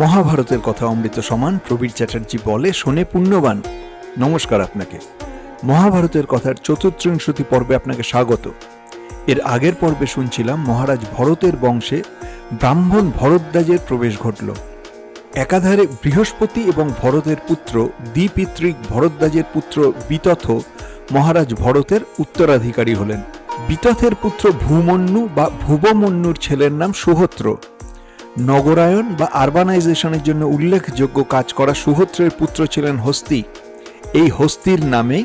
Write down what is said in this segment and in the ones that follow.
মহাভারতের কথা অমৃত সমান, প্রবীর চ্যাটার্জি বলে শোনে পুণ্যবান। নমস্কার আপনাকে। মহাভারতের কথার চতুর্থিংশতি পর্বে আপনাকে স্বাগত। এর আগের পর্বে শুনছিলাম মহারাজ ভরতের বংশে ব্রাহ্মণ ভরদ্বাজের প্রবেশ ঘটল। একাধারে বৃহস্পতি এবং ভরতের পুত্র, দ্বিপিতৃক ভরদ্বাজের পুত্র বিতথ মহারাজ ভরতের উত্তরাধিকারী হলেন। বিতথের পুত্র ভূমন্যু বা ভুবমন্যুর ছেলের নাম সুহত্র নগরায়ন বা আরবানাইজেশনের জন্য উল্লেখযোগ্য কাজ করা সুহত্রের পুত্র ছিলেন হস্তি। এই হস্তির নামে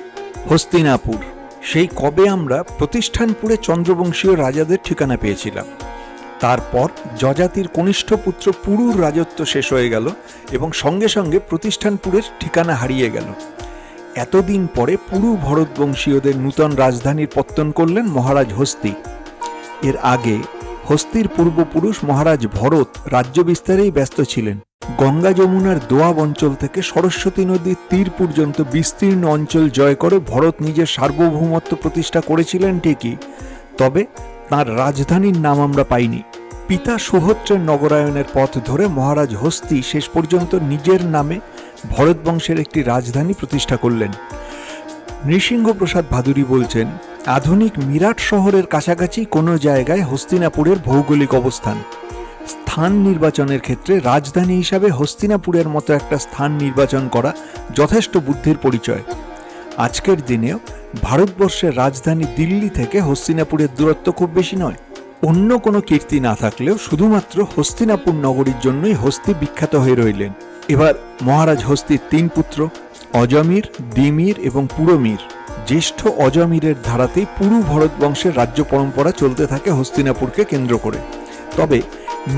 হস্তিনাপুর। সেই কবে আমরা প্রতিষ্ঠানপুরে চন্দ্রবংশীয় রাজাদের ঠিকানা পেয়েছিলাম। তারপর যজাতির কনিষ্ঠ পুত্র পুরুর রাজত্ব শেষ হয়ে গেল এবং সঙ্গে সঙ্গে প্রতিষ্ঠানপুরের ঠিকানা হারিয়ে গেল। এতদিন পরে পুরু ভরতবংশীয়দের নূতন রাজধানীর পত্তন করলেন মহারাজ হস্তি। এর আগে হস্তির পূর্বপুরুষ মহারাজ ভরত রাজ্য বিস্তারেই ব্যস্ত ছিলেন। গঙ্গা যমুনার দোয়াব অঞ্চল থেকে সরস্বতী নদীর তীর পর্যন্ত বিস্তীর্ণ অঞ্চল জয় করে ভরত নিজের সার্বভৌমত্ব প্রতিষ্ঠা করেছিলেন ঠিকই, তবে তার রাজধানীর নাম আমরা পাইনি। পিতা সুহত্রের নগরায়নের পথ ধরে মহারাজ হস্তি শেষ পর্যন্ত নিজের নামে ভরত বংশের একটি রাজধানী প্রতিষ্ঠা করলেন। নৃসিংহপ্রসাদ ভাদুরী বলছেন আধুনিক মিরাট শহরের কাছাকাছি কোনো জায়গায় হস্তিনাপুরের ভৌগোলিক অবস্থান। স্থান নির্বাচনের ক্ষেত্রে রাজধানী হিসাবে হস্তিনাপুরের মতো একটা স্থান নির্বাচন করা যথেষ্ট বুদ্ধির পরিচয়। আজকের দিনেও ভারতবর্ষের রাজধানী দিল্লি থেকে হস্তিনাপুরের দূরত্ব খুব বেশি নয়। অন্য কোনো কীর্তি না থাকলেও শুধুমাত্র হস্তিনাপুর নগরীর জন্যই হস্তি বিখ্যাত হয়ে রইলেন। এবার মহারাজ হস্তির তিন পুত্র, অজমির দিমির এবং পুরমির। জ্যেষ্ঠ অজমিরের ধারাতেই পুরু ভরত বংশের রাজ্য পরম্পরা চলতে থাকে হস্তিনাপুরকে কেন্দ্র করে। তবে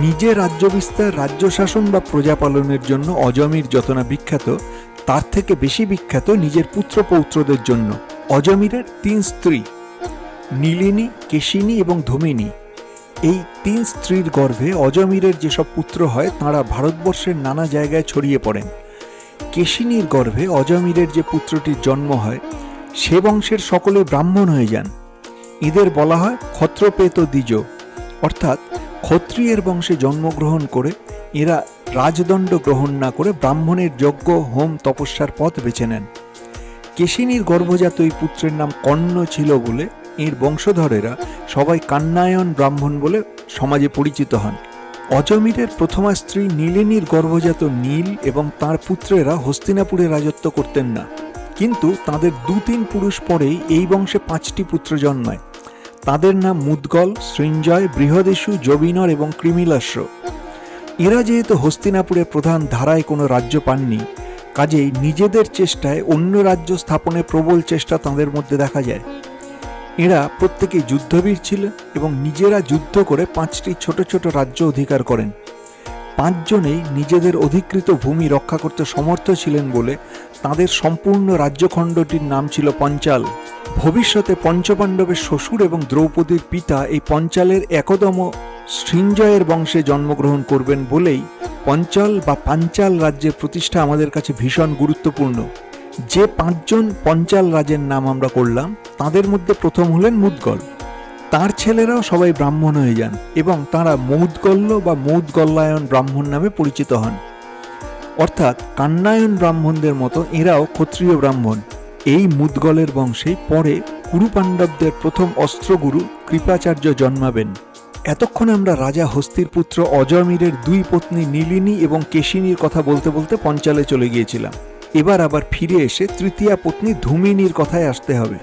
নিজে রাজ্য বিস্তার, রাজ্য শাসন বা প্রজা পালনের জন্য অজমির যত না বিখ্যাত, তার থেকে বেশি বিখ্যাত নিজের পুত্র পৌত্রদের জন্য অজমিরের তিন স্ত্রী, নীলিনী, কেশিনী এবং ধমিনী। এই তিন স্ত্রীর গর্ভে অজমিরের যেসব পুত্র হয়, তাঁরা ভারতবর্ষের নানা জায়গায় ছড়িয়ে পড়েন। কেশিনীর গর্ভে অজমিরের যে পুত্রটির জন্ম হয় সে বংশের সকলে ব্রাহ্মণ হয়ে যান। এদের বলা হয় ক্ষত্রপেত দ্বিজ। অর্থাৎ ক্ষত্রিয়ের বংশে জন্মগ্রহণ করে এরা রাজদণ্ড গ্রহণ না করে ব্রাহ্মণের যজ্ঞ, হোম, তপস্যার পথ বেছে নেন। কেশিনীর গর্ভজাত এই পুত্রের নাম কর্ণ ছিল বলে এর বংশধরেরা সবাই কান্নায়ন ব্রাহ্মণ বলে সমাজে পরিচিত হন। অজমিরের প্রথমা স্ত্রী নীলিনীর গর্ভজাত নীল এবং তার পুত্রেরা হস্তিনাপুরে রাজত্ব করতেন না। কিন্তু তাদের দু তিন পুরুষ পরেই এই বংশে পাঁচটি পুত্র জন্মায়। তাদের নাম মুদগল, সৃঞ্জয়, বৃহদেশু জবিনর এবং কৃমিলাস্য এরা যেহেতু হস্তিনাপুরের প্রধান ধারায় কোনো রাজ্য পাননি, কাজেই নিজেদের চেষ্টায় অন্য রাজ্য স্থাপনে প্রবল চেষ্টা তাঁদের মধ্যে দেখা যায়। এরা প্রত্যেকেই যুদ্ধবীর ছিলেন এবং নিজেরা যুদ্ধ করে পাঁচটি ছোট ছোট রাজ্য অধিকার করেন। পাঁচজনেই নিজেদের অধিকৃত ভূমি রক্ষা করতে সমর্থ ছিলেন বলে তাদের সম্পূর্ণ রাজ্যখণ্ডটির নাম ছিল পঞ্চাল। ভবিষ্যতে পঞ্চপাণ্ডবের শ্বশুর এবং দ্রৌপদীর পিতা এই পঞ্চালের একদম সৃঞ্জয়ের বংশে জন্মগ্রহণ করবেন বলেই পঞ্চাল বা পাঞ্চাল রাজ্যের প্রতিষ্ঠা আমাদের কাছে ভীষণ গুরুত্বপূর্ণ। যে পাঁচজন পঞ্চাল রাজের নাম আমরা করলাম, তাদের মধ্যে প্রথম হলেন মুদগল। তার ছেলেরাও সবাই ব্রাহ্মণ হয়ে যান এবং তারা মৌদগল্য বা মৌদগল্লায়ন ব্রাহ্মণ নামে পরিচিত হন। অর্থাৎ কান্নায়ন ব্রাহ্মণদের মতো এরাও ক্ষত্রিয় ব্রাহ্মণ। এই মুদগলের বংশেই পরে কুরু পাণ্ডবদের প্রথম অস্ত্রগুরু কৃপাচার্য জন্মাবেন। এতক্ষণ আমরা রাজা হস্তির পুত্র অজমিরের দুই পত্নী নীলিনী এবং কেশিনীর কথা বলতে বলতে পঞ্চালে চলে গিয়েছিলাম। এবার আবার ফিরে এসে তৃতীয়া পত্নী ধুমিনীর কথায় আসতে হবে।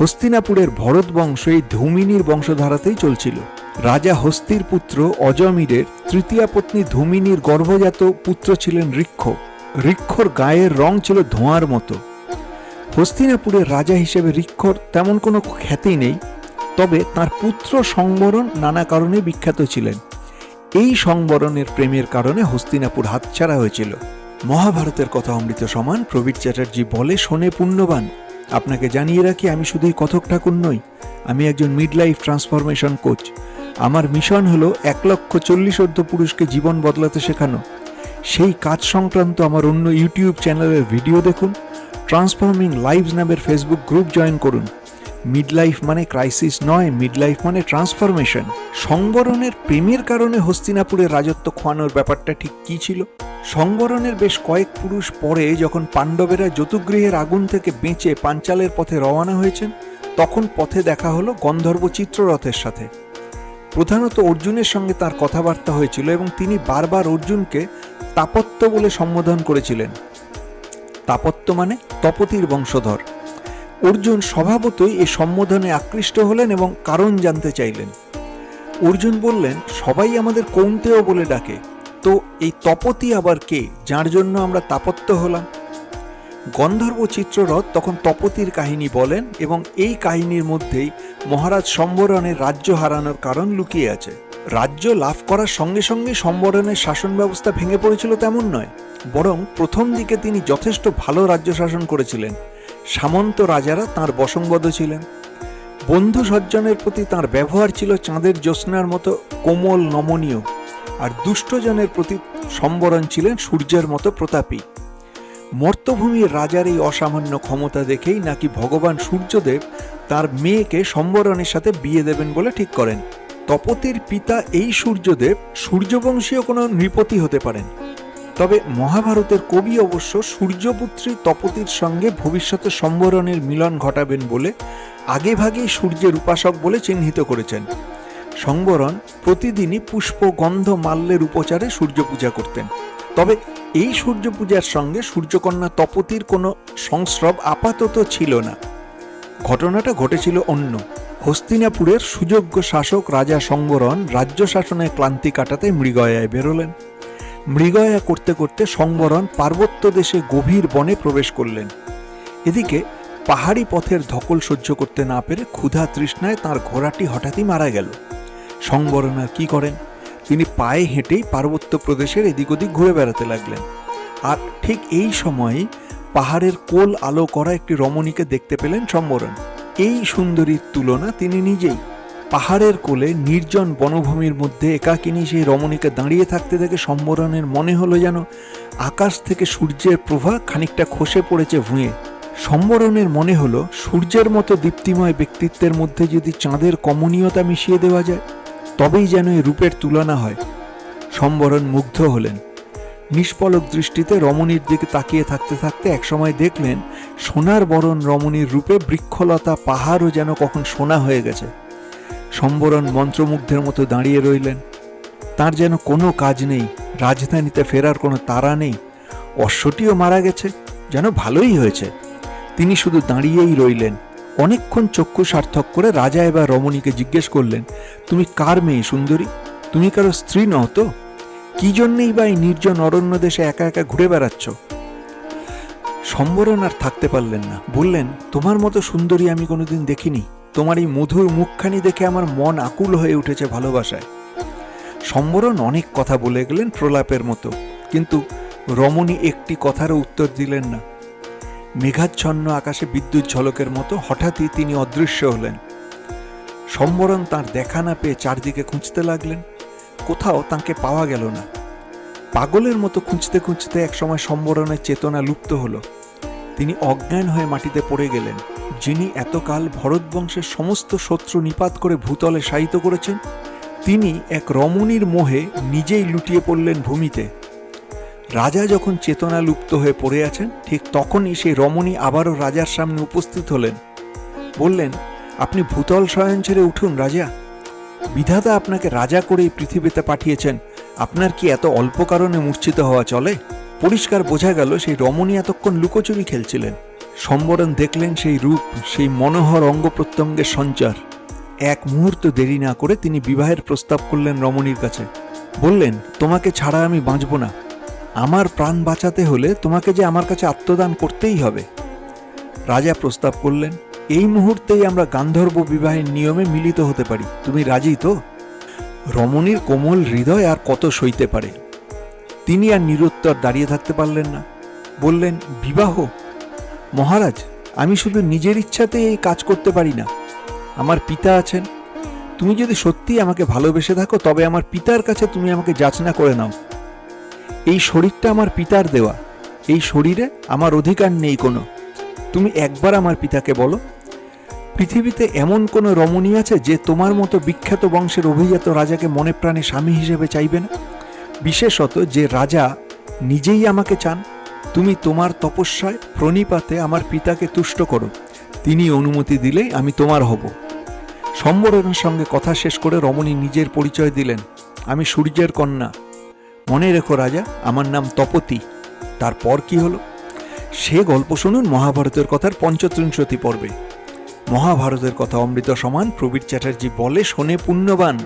হস্তিনাপুরের ভরত বংশ এই ধুমিনীর বংশধারাতেই চলছিল। রাজা হস্তির পুত্র অজমিরের তৃতীয়া পত্নী ধুমিনীর গর্ভজাত পুত্র ছিলেন ঋক্ষ ঋক্ষর গায়ের রং ছিল ধোঁয়ার মতো। হস্তিনাপুরের রাজা হিসেবে ঋক্ষর তেমন কোনো খ্যাতি নেই, তবে তার পুত্র সংবরণ নানা কারণে বিখ্যাত ছিলেন। এই সংবরণের প্রেমের কারণে হস্তিনাপুর হাতছাড়া হয়েছিল। মহাভারতের কথা অমৃত সমান প্রবীর চ্যাটার্জি বলে শোনে পুণ্যবান। আপনাকে জানিয়ে রাখি, আমি শুধুই কথক ঠাকুর নই, আমি একজন মিড লাইফ ট্রান্সফরমেশন কোচ আমার মিশন হলো এক লক্ষ চল্লিশ অর্ধ পুরুষকে জীবন বদলাতে শেখানো। সেই কাজ সংক্রান্ত আমার অন্য ইউটিউব চ্যানেলের ভিডিও দেখুন ট্রান্সফর্মিং লাইভস নামের ফেসবুক গ্রুপ জয়েন করুন। মিড লাইফ মানে ক্রাইসিস নয় মিড লাইফ মানে ট্রান্সফরমেশন সংবরণের প্রেমের কারণে হস্তিনাপুরের রাজত্ব খোয়ানোর ব্যাপারটা ঠিক কি ছিল? সংবরণের বেশ কয়েক পুরুষ পরে যখন পাণ্ডবেরা যতুগৃহের আগুন থেকে বেঁচে পাঞ্চালের পথে রওনা হয়েছেন, তখন পথে দেখা হলো গন্ধর্ব চিত্ররথের সাথে। প্রধানত অর্জুনের সঙ্গে তার কথাবার্তা হয়েছিল এবং তিনি বারবার অর্জুনকে তাপত্য বলে সম্বোধন করেছিলেন। তাপত্য মানে তপতির বংশধর। অর্জুন স্বভাবতই এই সম্বোধনে আকৃষ্ট হলেন এবং কারণ জানতে চাইলেন। অর্জুন বললেন, সবাই আমাদের কৌন্তেয় বলে ডাকে। তো এই তপতি আবার কে? যার জন্য আমরা তাপত্য হলাম? গন্ধর্ব চিত্ররথ তখন তপতির কাহিনী বলেন এবং এই কাহিনীর মধ্যেই মহারাজ সম্বরণের রাজ্য হারানোর কারণ লুকিয়ে আছে। রাজ্য লাভ করার সঙ্গে সঙ্গে সম্বরণের শাসন ব্যবস্থা ভেঙে পড়েছিল তেমন নয়, বরং প্রথম দিকে তিনি যথেষ্ট ভালো রাজ্য শাসন করেছিলেন। সামন্ত রাজারা তাঁর বসংবদ্ধ ছিলেন। বন্ধু সজ্জনের প্রতি তাঁর ব্যবহার ছিল চাঁদের জ্যোৎস্নার মতো কোমল নমনীয়, আর দুষ্টজনের প্রতি সম্বরণ ছিলেন সূর্যের মতো প্রতাপী। মর্তভূমির রাজার এই অসামান্য ক্ষমতা দেখেই নাকি ভগবান সূর্যদেব তার মেয়েকে সম্বরণের সাথে বিয়ে দেবেন বলে ঠিক করেন। তপতির পিতা এই সূর্যদেব সূর্যবংশীয় কোনো নৃপতি হতে পারেন। তবে মহাভারতের কবি অবশ্য সূর্যপুত্রী তপতির সঙ্গে ভবিষ্যতে সম্বরণের মিলন ঘটাবেন বলে আগেভাগেই সূর্যের উপাসক বলে চিহ্নিত করেছেন। সংবরণ প্রতিদিনই পুষ্প, গন্ধ, মাল্যের উপচারে সূর্য পূজা করতেন। তবে এই সূর্য পূজার সঙ্গে সূর্যকন্যা তপতির কোনো সংস্রব আপাতত ছিল না। ঘটনাটা ঘটেছিল অন্য। হস্তিনাপুরের সুযোগ্য শাসক রাজা সংবরণ রাজ্য শাসনের ক্লান্তি কাটাতে মৃগয়ায় বেরোলেন। মৃগয়া করতে করতে সংবরণ পার্বত্য দেশে গভীর বনে প্রবেশ করলেন। এদিকে পাহাড়ি পথের ধকল সহ্য করতে না পেরে ক্ষুধা তৃষ্ণায় তার ঘোড়াটি হঠাৎই মারা গেল। সংবরণ আর কি করেন? তিনি পায়ে হেঁটেই পার্বত্য প্রদেশের এদিক ওদিক ঘুরে বেড়াতে লাগলেন। আর ঠিক এই সময়ই পাহাড়ের কোল আলো করা একটি রমণীকে দেখতে পেলেন সম্বরণ এই সুন্দরীর তুলনা তিনি নিজেই। পাহাড়ের কোলে নির্জন বনভূমির মধ্যে একাকিনী সেই রমণীকে দাঁড়িয়ে থাকতে দেখে সম্বরণের মনে হলো যেন আকাশ থেকে সূর্যের প্রভা খানিকটা খসে পড়েছে ভুঁয়ে সম্বরণের মনে হলো সূর্যের মতো দীপ্তিময় ব্যক্তিত্বের মধ্যে যদি চাঁদের কমনীয়তা মিশিয়ে দেওয়া যায়, তবেই যেন এই রূপের তুলনা হয়। সম্বরণ মুগ্ধ হলেন। নিষ্পলক দৃষ্টিতে রমণীর দিকে তাকিয়ে থাকতে থাকতে একসময় দেখলেন, সোনার বরণ রমণীর রূপে বৃক্ষলতা পাহাড়ও যেন কখন সোনা হয়ে গেছে। সম্বরণ মন্ত্রমুগ্ধের মতো দাঁড়িয়ে রইলেন। তার যেন কোনো কাজ নেই, রাজধানীতে ফেরার কোনো তারা নেই। অশ্বটিও মারা গেছে, যেন ভালোই হয়েছে। তিনি শুধু দাঁড়িয়েই রইলেন। অনেকক্ষণ চক্ষু সার্থক করে রাজা এবার রমণীকে জিজ্ঞেস করলেন, তুমি কার মেয়ে, সুন্দরী? তুমি কারও স্ত্রী নও তো? কি জন্যেই বা এই নির্জন অরণ্য দেশে একা একা ঘুরে বেড়াচ্ছ? সম্বরণ আর থাকতে পারলেন না। বললেন, তোমার মতো সুন্দরী আমি কোনোদিন দেখিনি। তোমার এই মধুর মুখখানি দেখে আমার মন আকুল হয়ে উঠেছে ভালোবাসায়। সম্বরণ অনেক কথা বলে গেলেন প্রলাপের মতো, কিন্তু রমণী একটি কথারও উত্তর দিলেন না। মেঘাচ্ছন্ন আকাশে বিদ্যুৎ ঝলকের মতো হঠাৎই তিনি অদৃশ্য হলেন। সম্বরণ তার দেখা না পেয়ে চারদিকে খুঁজতে লাগলেন, কোথাও তাকে পাওয়া গেল না। পাগলের মতো খুঁজতে খুঁজতে একসময় সম্বরণের চেতনা লুপ্ত হলো। তিনি অজ্ঞান হয়ে মাটিতে পড়ে গেলেন, যিনি এতকাল ভরতবংশের সমস্ত শত্রু নিপাত করে ভূতলে শায়িত করেছেন, তিনি এক রমণীর মোহে নিজেই লুটিয়ে পড়লেন ভূমিতে। রাজা যখন চেতনা লুপ্ত হয়ে পড়ে আছেন, ঠিক তখনই সেই রমণী আবারও রাজার সামনে উপস্থিত হলেন। বললেন, আপনি ভূতল শয়ন ছেড়ে উঠুন, রাজা। বিধাতা আপনাকে রাজা করে এই পৃথিবীতে পাঠিয়েছেন। আপনার কি এত অল্প কারণে মূর্ছিত হওয়া চলে? পরিষ্কার বোঝা গেল সেই রমণী এতক্ষণ লুকোচুরি খেলছিলেন। সম্বরণ দেখলেন সেই রূপ, সেই মনোহর অঙ্গ প্রত্যঙ্গের সঞ্চার। এক মুহূর্ত দেরি না করে তিনি বিবাহের প্রস্তাব করলেন রমণীর কাছে। বললেন, তোমাকে ছাড়া আমি বাঁচব না। আমার প্রাণ বাঁচাতে হলে তোমাকে যে আমার কাছে আত্মদান করতেই হবে। রাজা প্রস্তাব করলেন, এই মুহূর্তেই আমরা গান্ধর্ব বিবাহের নিয়মে মিলিত হতে পারি। তুমি রাজি তো? রমণীর কোমল হৃদয় আর কত সইতে পারে। তিনি আর নিরুত্তর দাঁড়িয়ে থাকতে পারলেন না। বললেন, বিবাহ? মহারাজ, আমি শুধু নিজের ইচ্ছাতে এই কাজ করতে পারি না। আমার পিতা আছেন। তুমি যদি সত্যি আমাকে ভালোবেসে থাকো, তবে আমার পিতার কাছে তুমি আমাকে যাচনা করে নাও। এই শরীরটা আমার পিতার দেওয়া। এই শরীরে আমার অধিকার নেই কোনো। তুমি একবার আমার পিতাকে বলো। পৃথিবীতে এমন কোনো রমণী আছে যে তোমার মতো বিখ্যাত বংশের অভিজাত রাজাকে মনে প্রাণে স্বামী হিসেবে চাইবে না? বিশেষত যে রাজা নিজেই আমাকে চান, তুমি তোমার তপস্যায় প্রণিপাতে আমার পিতাকে তুষ্ট করো। তিনি অনুমতি দিলেই আমি তোমার হব। সম্বরণের সঙ্গে কথা শেষ করে রমণী নিজের পরিচয় দিলেন। আমি সূর্যের কন্যা। মনে রেখো রাজা, আমার নাম তপতি। তারপর কি হলো? সে গল্প শুনুন মহাভারতের কথার পঞ্চত্রিংশতি পর্বে। মহাভারতের কথা অমৃত সমান প্রবীর চ্যাটার্জি বলে শোনে পুণ্যবান।